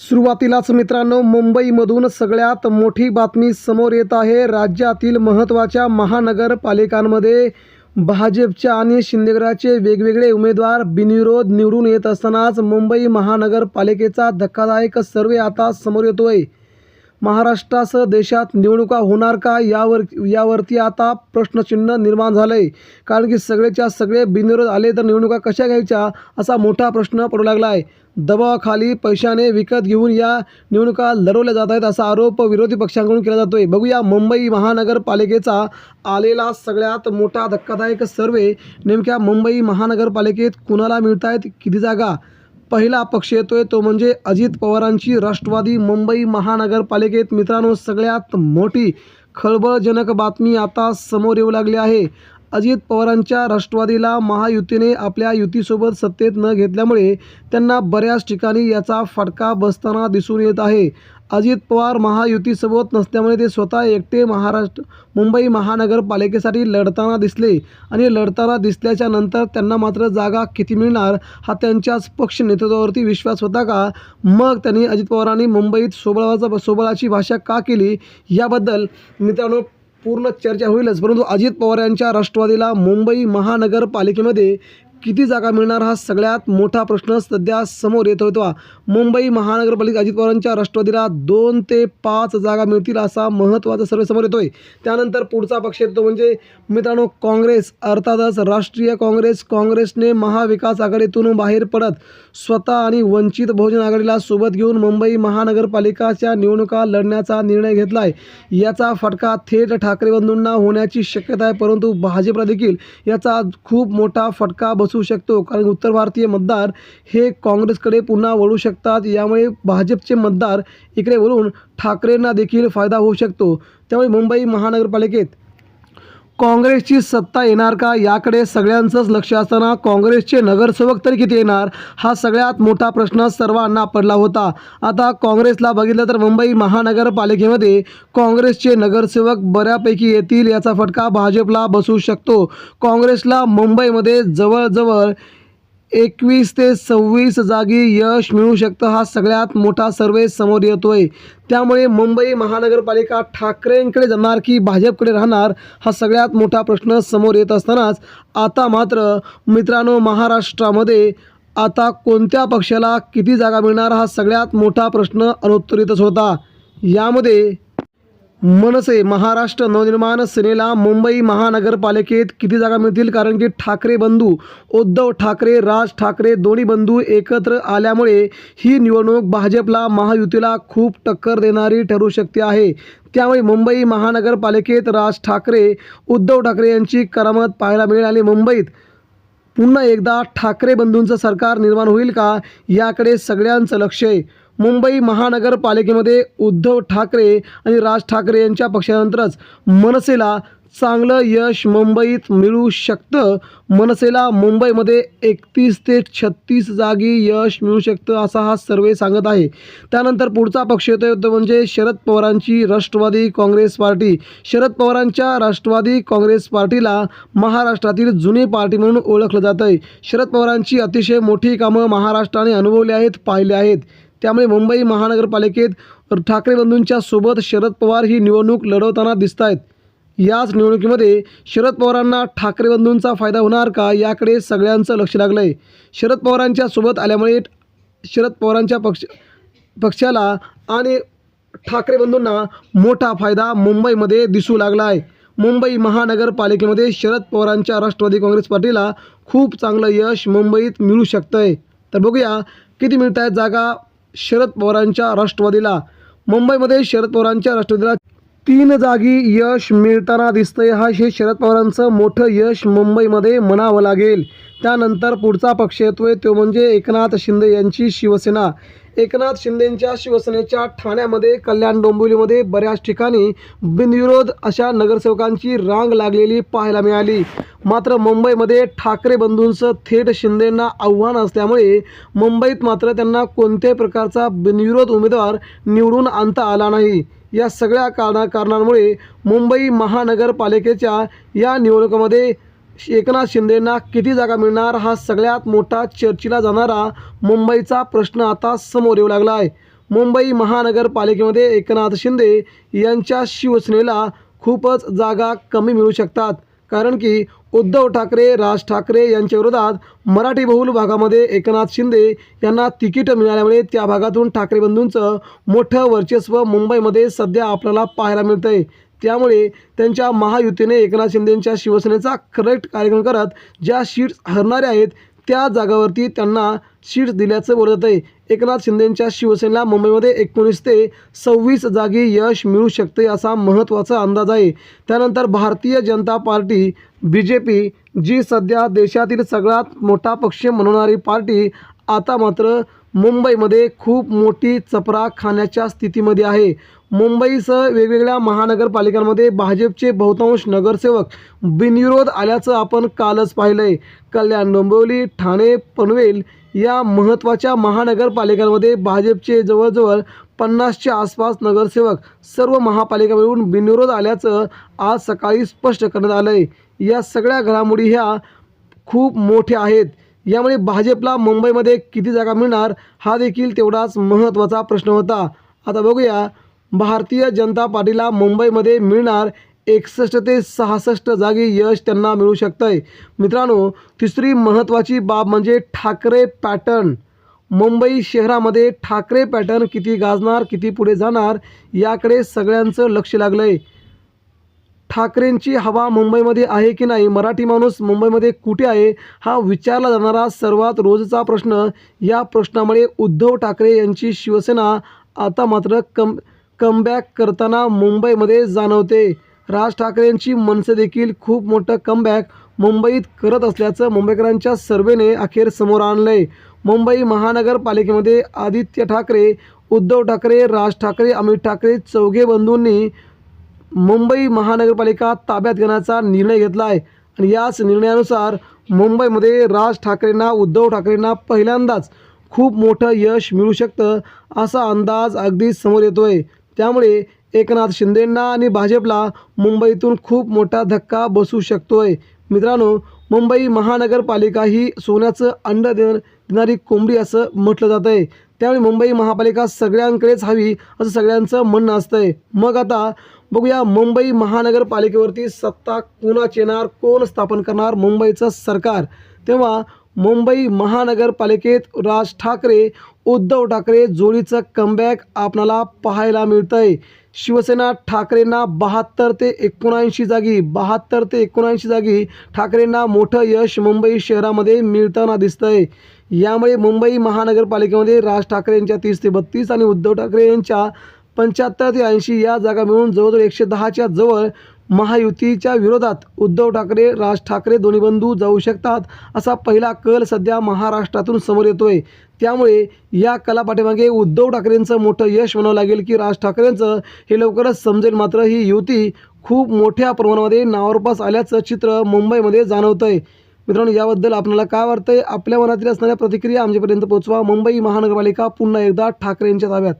सुरुवातीलाच मित्रांनो मुंबईमधून सगळ्यात मोठी बातमी समोर येत आहे. राज्यातील महत्त्वाच्या महानगरपालिकांमध्ये भाजपच्या आणि शिंदेगडाचे वेगवेगळे उमेदवार बिनविरोध निवडून येत असतानाच मुंबई महानगरपालिकेचा धक्कादायक सर्वे आता समोर येतोय. महाराष्ट्रासह देशात निवडणुका होणार का यावर यावरती आता प्रश्नचिन्ह निर्माण झालं आहे कारण की सगळेच्या सगळे बिनविरोध आले तर निवडणुका कशा घ्यायच्या असा मोठा प्रश्न पडू लागला आहे दबावाखाली पैशाने विकत घेऊन या निवडणुका लढवल्या जात आहेत असा आरोप विरोधी पक्षांकडून केला जातोय. बघूया मुंबई महानगरपालिकेचा आलेला सगळ्यात मोठा धक्कादायक सर्वे. नेमक्या मुंबई महानगरपालिकेत कुणाला मिळत आहेत किती जागा? पहिला पक्ष येतोय तो म्हणजे अजित पवारांची राष्ट्रवादी मुंबई महानगरपालिकेत. मित्रांनो सगळ्यात मोठी खळबळजनक बातमी आता समोर येऊ लागली आहे. अजित पवारांच्या राष्ट्रवादीला महायुतीने आपल्या युतीसोबत सत्तेत न घेतल्यामुळे त्यांना बऱ्याच ठिकाणी याचा फटका बसताना दिसून येत आहे. अजित पवार महायुतीसोबत नसल्यामुळे ते स्वतः एकटे महाराष्ट्र मुंबई महानगरपालिकेसाठी लढताना दिसले आणि लढताना दिसल्याच्या नंतर त्यांना मात्र जागा किती मिळणार हा त्यांच्याच पक्ष नेतृत्वावरती विश्वास होता का? मग त्यांनी अजित पवारांनी मुंबईत सोबळाचा सोबळाची भाषा का केली? याबद्दल मित्रांनो पूर्ण चर्चा होईलच. परंतु अजित पवार यांच्या राष्ट्रवादीला मुंबई महानगरपालिकेमध्ये किती जागा मिळणार हा सगळ्यात मोठा प्रश्न सध्या समोर येत होता. मुंबई महानगरपालिका अजित पवारांच्या राष्ट्रवादीला दोन ते पाच जागा मिळतील असा महत्त्वाचा सर्वे समोर येतोय. त्यानंतर पुढचा पक्ष येतो म्हणजे मित्रांनो काँग्रेस. अर्थातच राष्ट्रीय काँग्रेस काँग्रेसने महाविकास आघाडीतून बाहेर पडत स्वतः आणि वंचित बहुजन आघाडीला सोबत घेऊन मुंबई महानगरपालिकाच्या निवडणुका लढण्याचा निर्णय घेतला आहे याचा फटका थेट ठाकरे बंधूंना होण्याची शक्यता आहे परंतु भाजपला देखील याचा खूप मोठा फटका बस शकतो. कारण उत्तर भारतीय मतदार हे काँग्रेसकडे पुन्हा वळू शकतात. यामुळे भाजपचे मतदार इकडे वळून ठाकरेंना देखील फायदा होऊ शकतो. त्यामुळे मुंबई महानगरपालिकेत काँग्रेसची सत्ता येणार का? याकडे सगळ्यांचंच लक्ष असताना काँग्रेसचे नगरसेवक तरी किती येणार? हा सगळ्यात मोठा प्रश्न सर्वांना पडला होता. आता काँग्रेसला बघितलं तर मुंबई महानगरपालिकेमध्ये काँग्रेसचे नगरसेवक बऱ्यापैकी येतील याचा फटका भाजपला बसू शकतो. काँग्रेसला मुंबईमध्ये जवळजवळ एकवीस ते सव्वीस जागी यश मिळू शकतं. हा सगळ्यात मोठा सर्वे समोर येतोय. त्यामुळे मुंबई महानगरपालिका ठाकरेंकडे जाणार की भाजपकडे राहणार हा सगळ्यात मोठा प्रश्न समोर येत असतानाच आता मात्र मित्रांनो महाराष्ट्रामध्ये आता कोणत्या पक्षाला किती जागा मिळणार हा सगळ्यात मोठा प्रश्न अनुत्तरितच होता. यामध्ये मनसे महाराष्ट्र नवनिर्माण सेनेला मुंबई महानगरपालिकेत किती जागा मिळतील? कारण की ठाकरे बंधू उद्धव ठाकरे राज ठाकरे दोन्ही बंधू एकत्र आल्यामुळे ही निवडणूक भाजपला महायुतीला खूप टक्कर देणारी ठरू शकते आहे. त्यामुळे मुंबई महानगरपालिकेत राज ठाकरे उद्धव ठाकरे यांची करामत पाहायला मिळेल आणि मुंबईत पुन्हा एकदा ठाकरे बंधूंचं सरकार निर्माण होईल का? याकडे सगळ्यांचं लक्ष आहे. मुंबई महानगरपालिकेमध्ये उद्धव ठाकरे आणि राज ठाकरे यांच्या पक्षानंतरच मनसेला चांगलं यश मुंबईत मिळू शकतं. मनसेला मुंबईमध्ये एकतीस ते छत्तीस जागी यश मिळू शकतं असा हा सर्वे सांगत आहे. त्यानंतर पुढचा पक्ष येतो तो म्हणजे शरद पवारांची राष्ट्रवादी काँग्रेस पार्टी. शरद पवारांच्या राष्ट्रवादी काँग्रेस पार्टीला महाराष्ट्रातील जुनी पार्टी म्हणून ओळखलं जातं आहे शरद पवारांची अतिशय मोठी कामं महाराष्ट्राने अनुभवली आहेत पाहिले आहेत. त्यामुळे मुंबई महानगरपालिकेत ठाकरे बंधूंच्या सोबत शरद पवार ही निवडणूक लढवताना दिसत आहेत याच निवडणुकीमध्ये शरद पवारांना ठाकरे बंधूंचा फायदा होणार का याकडे सगळ्यांचं लक्ष लागलं आहे शरद पवारांच्या सोबत आल्यामुळे शरद पवारांच्या पक्ष पक्षाला आणि ठाकरे बंधूंना मोठा फायदा मुंबईमध्ये दिसू लागला आहे मुंबई महानगरपालिकेमध्ये शरद पवारांच्या राष्ट्रवादी काँग्रेस पार्टीला खूप चांगलं यश मुंबईत मिळू शकतं आहे तर बघूया किती मिळत आहेत जागा शरद पवारांच्या राष्ट्रवादीला. मुंबईमध्ये शरद पवारांच्या राष्ट्रवादीला तीन जागी यश मिळताना दिसतंय. हा हे शरद पवारांचं मोठं यश मुंबईमध्ये म्हणावं लागेल. त्यानंतर पुढचा पक्ष येतोय. तो म्हणजे एकनाथ शिंदे यांची शिवसेना. एकनाथ शिंदेंच्या शिवसेनेच्या ठाण्यामध्ये कल्याण डोंबिवलीमध्ये बऱ्याच ठिकाणी बिनविरोध अशा नगरसेवकांची रांग लागलेली पाहायला मिळाली. मात्र मुंबईमध्ये ठाकरे बंधूंचं थेट शिंदेंना आव्हान असल्यामुळे मुंबईत मात्र त्यांना कोणत्याही प्रकारचा बिनविरोध उमेदवार निवडून आणता आला नाही. या सगळ्या कारणा कारणांमुळे मुंबई महानगरपालिकेच्या या निवडणुकीमध्ये एकनाथ शिंदेंना किती जागा मिळणार? हा सगळ्यात मोठा चर्चेला जाणारा मुंबईचा प्रश्न आता समोर येऊ लागला आहे मुंबई महानगरपालिकेमध्ये एकनाथ शिंदे यांच्या शिवसेनेला खूपच जागा कमी मिळू शकतात. कारण की उद्धव ठाकरे राज ठाकरे यांच्या विरोधात मराठी बहुल भागामध्ये एकनाथ शिंदे यांना तिकीट मिळाल्यामुळे त्या भागातून ठाकरे बंधूंचं मोठं वर्चस्व मुंबईमध्ये सध्या आपल्याला पाहायला मिळतं आहे त्यामुळे त्यांच्या महायुतीने एकनाथ शिंदेंच्या शिवसेनेचा करेक्ट कार्यक्रम करत ज्या सीट्स हरणाऱ्या आहेत त्या जागावरती त्यांना सीट्स दिल्याचं बोलत आहे एकनाथ शिंदेंच्या शिवसेनेला मुंबईमध्ये एकोणीस ते सव्वीस जागी यश मिळू शकते असा महत्त्वाचा अंदाज आहे. त्यानंतर Bharatiya Janata party B J P G सध्या देशातील सगळ्यात मोठा पक्ष म्हणवणारी पार्टी आता मात्र मुंबईमध्ये खूप मोठी चपरा खाण्याच्या स्थितीमध्ये आहे. मुंबईसह वेगवेगळ्या महानगरपालिकांमध्ये भाजपचे बहुतांश नगरसेवक बिनविरोध आल्याचं आपण कालच पाहिलं आहे कल्याण डोंबिवली ठाणे पनवेल या महत्त्वाच्या महानगरपालिकांमध्ये भाजपचे जवळजवळ पन्नासच्या आसपास नगरसेवक सर्व महापालिका मिळून बिनविरोध आल्याचं आज सकाळी स्पष्ट करण्यात आलं आहे या सगळ्या घडामोडी ह्या खूप मोठ्या आहेत. यामुळे भाजपला मुंबईमध्ये किती जागा मिळणार हा देखील तेवढाच महत्त्वाचा प्रश्न होता. आता बघूया भारतीय जनता पार्टीला मुंबईमध्ये मिळणार एकसष्ट ते सहासष्ट जागी यश त्यांना मिळू शकतं आहे मित्रांनो तिसरी महत्त्वाची बाब म्हणजे ठाकरे पॅटर्न. मुंबई शहरामध्ये ठाकरे पॅटर्न किती गाजणार किती पुढे जाणार याकडे सगळ्यांचं लक्ष लागलं आहे ठाकरेंची हवा मुंबईमध्ये आहे की नाही? मराठी माणूस मुंबईमध्ये कुठे आहे? हा विचारला जाणारा सर्वात रोजचा प्रश्न. या प्रश्नामुळे उद्धव ठाकरे यांची शिवसेना आता मात्र कम कमबॅक करताना मुंबईमध्ये जाणवते. राज ठाकरेंची मनसे देखील खूप मोठं कमबॅक मुंबईत करत असल्याचं मुंबईकरांच्या सर्वेने अखेर समोर आणलं आहे मुंबई महानगरपालिकेमध्ये आदित्य ठाकरे उद्धव ठाकरे राज ठाकरे अमित ठाकरे चौघे बंधूंनी मुंबई महानगरपालिका ताब्यात घेण्याचा निर्णय घेतला आहे आणि याच निर्णयानुसार मुंबईमध्ये राज ठाकरेंना उद्धव ठाकरेंना पहिल्यांदाच खूप मोठं यश मिळू शकतं असा अंदाज अगदी समोर येतो आहे त्यामुळे एकनाथ शिंदेंना आणि भाजपला मुंबईतून खूप मोठा धक्का बसू शकतो आहे मित्रांनो मुंबई महानगरपालिका ही सोन्याचं अंड देण देणारी कोंबडी असं म्हटलं जातं आहे त्यामुळे मुंबई महापालिका सगळ्यांकडेच हवी असं सगळ्यांचं म्हणणं असतं आहे मग आता बघूया मुंबई महानगरपालिकेवरती सत्ता कोणाची येणार कोण स्थापन करणार मुंबईचं सरकार? तेव्हा मुंबई महानगरपालिकेत राज ठाकरे उद्धव ठाकरे जोडीचं कमबॅक आपणाला पाहायला मिळतं आहे शिवसेना ठाकरेंना बहात्तर ते एकोणऐंशी जागी बहात्तर ते एकोणऐंशी जागी ठाकरेंना मोठं यश मुंबई शहरामध्ये मिळताना दिसतं आहे यामुळे मुंबई महानगरपालिकेमध्ये राज ठाकरे यांच्या तीस ते बत्तीस आणि उद्धव ठाकरे यांच्या पंच्याहत्तर ते ऐंशी या जागा मिळून जवळजवळ एकशे दहाच्या जवळ महायुतीच्या विरोधात उद्धव ठाकरे राज ठाकरे दोन्ही बंधू जाऊ शकतात असा पहिला कल सध्या महाराष्ट्रातून समोर येतोय. त्यामुळे या कलापाठीमागे उद्धव ठाकरेंचं मोठं यश म्हणावं लागेल की राज ठाकरेंचं हे लवकरच समजेल. मात्र ही युती खूप मोठ्या प्रमाणामध्ये नावरपास आल्याचं चित्र मुंबईमध्ये जाणवतं आहे मित्रांनो याबद्दल आपल्याला काय वाटतंय? आपल्या मनातील असणाऱ्या प्रतिक्रिया आमच्यापर्यंत पोहोचवा. मुंबई महानगरपालिका पुन्हा एकदा ठाकरेंच्या ताब्यात.